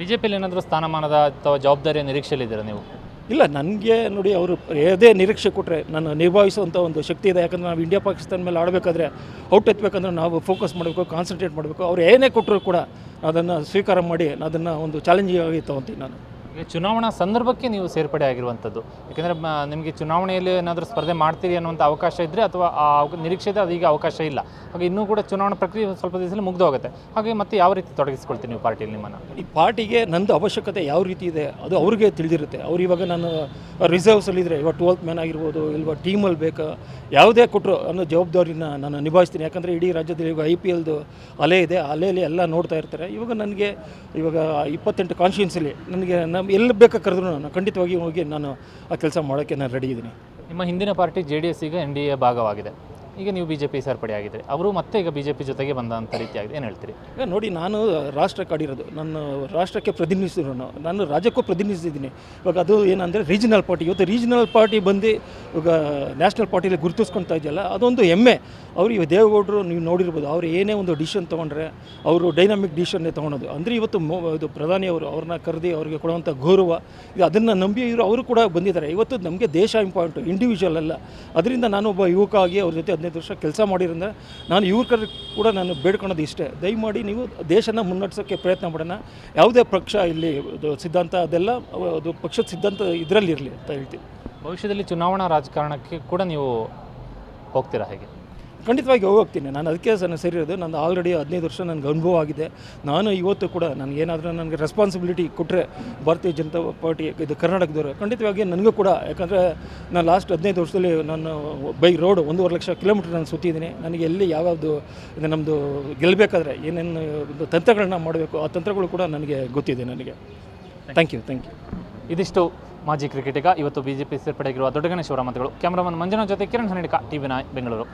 B J ಪಿಯಲ್ಲಿ ಏನಾದರೂ ಸ್ಥಾನಮಾನದ ಅಥವಾ ಜವಾಬ್ದಾರಿಯ ನಿರೀಕ್ಷೆಯಲ್ಲಿದ್ದೀರಾ ನೀವು? ಇಲ್ಲ, ನನಗೆ ನೋಡಿ ಅವರು ಯಾವುದೇ ನಿರೀಕ್ಷೆ ಕೊಟ್ಟರೆ ನನ್ನ ನಿಭಾಯಿಸುವಂಥ ಒಂದು ಶಕ್ತಿ ಇದೆ. ಯಾಕಂದರೆ ನಾವು ಇಂಡಿಯಾ ಪಾಕಿಸ್ತಾನ ಮೇಲೆ ಆಡಬೇಕಾದ್ರೆ, ಔಟ್ ಎತ್ತಬೇಕಂದ್ರೆ ನಾವು ಫೋಕಸ್ ಮಾಡಬೇಕು ಕಾನ್ಸಂಟ್ರೇಟ್ ಮಾಡಬೇಕು. ಅವ್ರು ಏನೇ ಕೊಟ್ಟರು ಕೂಡ ಅದನ್ನು ಸ್ವೀಕಾರ ಮಾಡಿ, ಅದನ್ನು ಒಂದು ಚಾಲೆಂಜಿಂಗ್ ಆಗಿ ತೊಗೊತೀನಿ ನಾನು. ಚುನಾವಣಾ ಸಂದರ್ಭಕ್ಕೆ ನೀವು ಸೇರ್ಪಡೆ ಆಗಿರುವಂಥದ್ದು. ಯಾಕೆಂದರೆ ನಿಮಗೆ ಚುನಾವಣೆಯಲ್ಲಿ ಏನಾದರೂ ಸ್ಪರ್ಧೆ ಮಾಡ್ತೀರಿ ಅನ್ನುವಂಥ ಅವಕಾಶ ಇದ್ದರೆ ಅಥವಾ ಆ ನಿರೀಕ್ಷೆ ಅದು ಈಗ ಅವಕಾಶ ಇಲ್ಲ. ಹಾಗೆ ಇನ್ನೂ ಕೂಡ ಚುನಾವಣಾ ಪ್ರಕ್ರಿಯೆ ಸ್ವಲ್ಪ ದಿವಸದಲ್ಲಿ ಮುಗ್ದು ಹೋಗುತ್ತೆ ಹಾಗೆ ಮತ್ತೆ ಯಾವ ರೀತಿ ತೊಡಗಿಸ್ಕೊಳ್ತೀನಿ ನೀವು ಪಾರ್ಟಿಯಲ್ಲಿ ನಿಮ್ಮನ್ನು ಈ ಪಾರ್ಟಿಗೆ ನಂದು ಅವಶ್ಯಕತೆ ಯಾವ ರೀತಿ ಇದೆ, ಅದು ಅವ್ರಿಗೆ ತಿಳಿದಿರುತ್ತೆ. ಅವ್ರು ಇವಾಗ ನಾನು ರಿಸರ್ವ್ಸಲ್ಲಿದ್ದರೆ ಇವಾಗ ಟ್ವೆಲ್ತ್ ಮ್ಯಾನ್ ಆಗಿರ್ಬೋದು, ಇಲ್ವಾ ಟೀಮಲ್ಲಿ ಬೇಕಾ, ಯಾವುದೇ ಕೊಟ್ಟರು ಅನ್ನೋ ಜವಾಬ್ದಾರಿನ ನಾನು ನಿಭಾಯಿಸ್ತೀನಿ. ಯಾಕಂದರೆ ಇಡೀ ರಾಜ್ಯದಲ್ಲಿ ಇವಾಗ ಐ ಪಿ ಎಲ್ದು ಅಲೆ ಇದೆ. ಅಲೆಯಲ್ಲಿ ಎಲ್ಲ ನೋಡ್ತಾ ಇರ್ತಾರೆ. ಇವಾಗ ನನಗೆ ಇವಾಗ ಇಪ್ಪತ್ತೆಂಟು ಕಾನ್ಸ್ಟಿಟ್ಯೂನ್ಸಿಲಿ ನನಗೆ ನಮ್ಮ ಎಲ್ಲಿ ಬೇಕಾ ಕರೆದ್ರು ನಾನು ಖಂಡಿತವಾಗಿ ಹೋಗಿ ನಾನು ಆ ಕೆಲಸ ಮಾಡೋಕ್ಕೆ ನಾನು ರೆಡಿ ಇದ್ದೀನಿ. ನಿಮ್ಮ ಹಿಂದಿನ ಪಾರ್ಟಿ ಜೆ ಡಿ ಎಸ್ ಈಗ ಎನ್ ಡಿ ಎ ಭಾಗವಾಗಿದೆ. ಈಗ ನೀವು ಬಿ ಜೆ ಪಿ ಸೇರ್ಪಡೆ ಆಗಿದ್ದರೆ ಅವರು ಮತ್ತೆ ಈಗ ಬಿ ಜೆ ಪಿ ಜೊತೆಗೆ ಬಂದಂಥ ರೀತಿಯಾಗಿದೆ. ಏನು ಹೇಳ್ತೀರಿ? ಈಗ ನೋಡಿ ನಾನು ರಾಷ್ಟ್ರಕ್ಕೆ ಆಡಿರೋದು. ನಾನು ರಾಷ್ಟ್ರಕ್ಕೆ ಪ್ರತಿನಿಧಿಸಿರೋನು ನಾನು. ರಾಜ್ಯಕ್ಕೂ ಪ್ರತಿನಿಧಿಸಿದ್ದೀನಿ. ಇವಾಗ ಅದು ಏನಂದರೆ ರೀಜನಲ್ ಪಾರ್ಟಿ ಇವತ್ತು ರೀಜನಲ್ ಪಾರ್ಟಿ ಬಂದು ಇವಾಗ ನ್ಯಾಷನಲ್ ಪಾರ್ಟಿಲಿ ಗುರುತಿಸ್ಕೊಳ್ತಾ ಇದೆಯಲ್ಲ ಅದೊಂದು ಹೆಮ್ಮೆ. ಅವರು ಇವಾಗ ದೇವೇಗೌಡರು ನೀವು ನೋಡಿರ್ಬೋದು, ಅವರು ಏನೇ ಒಂದು ಡಿಸಿಷನ್ ತೊಗೊಂಡ್ರೆ ಅವರು ಡೈನಾಮಿಕ್ ಡಿಸಿಷನ್ನೇ ತೊಗೊಳೋದು ಅಂದರೆ ಇವತ್ತು ಇದು ಪ್ರಧಾನಿ ಅವರು ಅವ್ರನ್ನ ಕರೆದಿ ಅವರಿಗೆ ಕೊಡುವಂಥ ಗೌರವ, ಇದು ಅದನ್ನು ನಂಬಿ ಇವರು, ಅವರು ಕೂಡ ಬಂದಿದ್ದಾರೆ. ಇವತ್ತು ನಮಗೆ ದೇಶ ಇಂಪಾರ್ಟೆಂಟ್ ಇಂಡಿವಿಜುವಲ್ ಅಲ್ಲ. ಅದರಿಂದ ನಾನು ಒಬ್ಬ ಯುವಕ ಆಗಿ ಅವ್ರ ಜೊತೆ ಹದಿನೈದು ವರ್ಷ ಕೆಲಸ ಮಾಡಿರಿಂದ ನಾನು ಯುವಕರು ಕೂಡ ನಾನು ಬೇಡ್ಕೊಳೋದು ಇಷ್ಟೇ. ದಯಮಾಡಿ ನೀವು ದೇಶನ ಮುನ್ನಡೆಸೋಕ್ಕೆ ಪ್ರಯತ್ನ ಮಾಡೋಣ. ಯಾವುದೇ ಪಕ್ಷ ಇಲ್ಲಿ ಸಿದ್ಧಾಂತ ಅದೆಲ್ಲ, ಅದು ಪಕ್ಷದ ಸಿದ್ಧಾಂತ ಇದರಲ್ಲಿರಲಿ ಅಂತ ಹೇಳ್ತೀನಿ. ಭವಿಷ್ಯದಲ್ಲಿ ಚುನಾವಣಾ ರಾಜಕಾರಣಕ್ಕೆ ಕೂಡ ನೀವು ಹೋಗ್ತೀರಾ ಹೇಗೆ? ಖಂಡಿತವಾಗಿ ಹೋಗ್ತೀನಿ. ನಾನು ಅದಕ್ಕೆ ನಾನು ಸೇರಿರೋದು ನಾನು ಆಲ್ರೆಡಿ ಹದಿನೈದು ವರ್ಷ ನನಗೆ ಅನುಭವ ಆಗಿದೆ. ನಾನು ಇವತ್ತು ಕೂಡ ನನಗೇನಾದರೂ ನನಗೆ ರೆಸ್ಪಾನ್ಸಿಬಿಲಿಟಿ ಕೊಟ್ಟರೆ ಭಾರತೀಯ ಜನತಾ ಪಾರ್ಟಿ, ಇದು ಕರ್ನಾಟಕದವರು ಖಂಡಿತವಾಗಿ ನನಗೂ ಕೂಡ, ಯಾಕಂದರೆ ನಾನು ಲಾಸ್ಟ್ ಹದಿನೈದು ವರ್ಷದಲ್ಲಿ ನಾನು ಬೈ ರೋಡ್ ಒಂದೂವರೆ ಲಕ್ಷ ಕಿಲೋಮೀಟ್ರ್ ನಾನು ಸುತ್ತಿದ್ದೀನಿ. ನನಗೆ ಎಲ್ಲಿ ಯಾವ್ಯಾವುದು, ಇದು ನಮ್ಮದು ಗೆಲ್ಲಬೇಕಾದ್ರೆ ಏನೇನು ತಂತ್ರಗಳನ್ನ ಮಾಡಬೇಕು, ಆ ತಂತ್ರಗಳು ಕೂಡ ನನಗೆ ಗೊತ್ತಿದೆ ನನಗೆ. ಥ್ಯಾಂಕ್ ಯು ಥ್ಯಾಂಕ್ ಯು ಇದಿಷ್ಟು ಮಾಜಿ ಕ್ರಿಕೆಟಿಗ. ಇವತ್ತು ಬಿಜೆಪಿ ದೊಡ್ಡ ದೊಡ್ಡಗಣೇಶ್ವರ ಮಾತುಗಳು. ಕ್ಯಾಮರಾಮನ್ ಮಂಜುನಾಥ್ ಜೊತೆ ಕಿರಣ್ ಹನ್ನಿಡಿಕ ಟಿವಿ ನಾಯ್, ಬೆಂಗಳೂರು.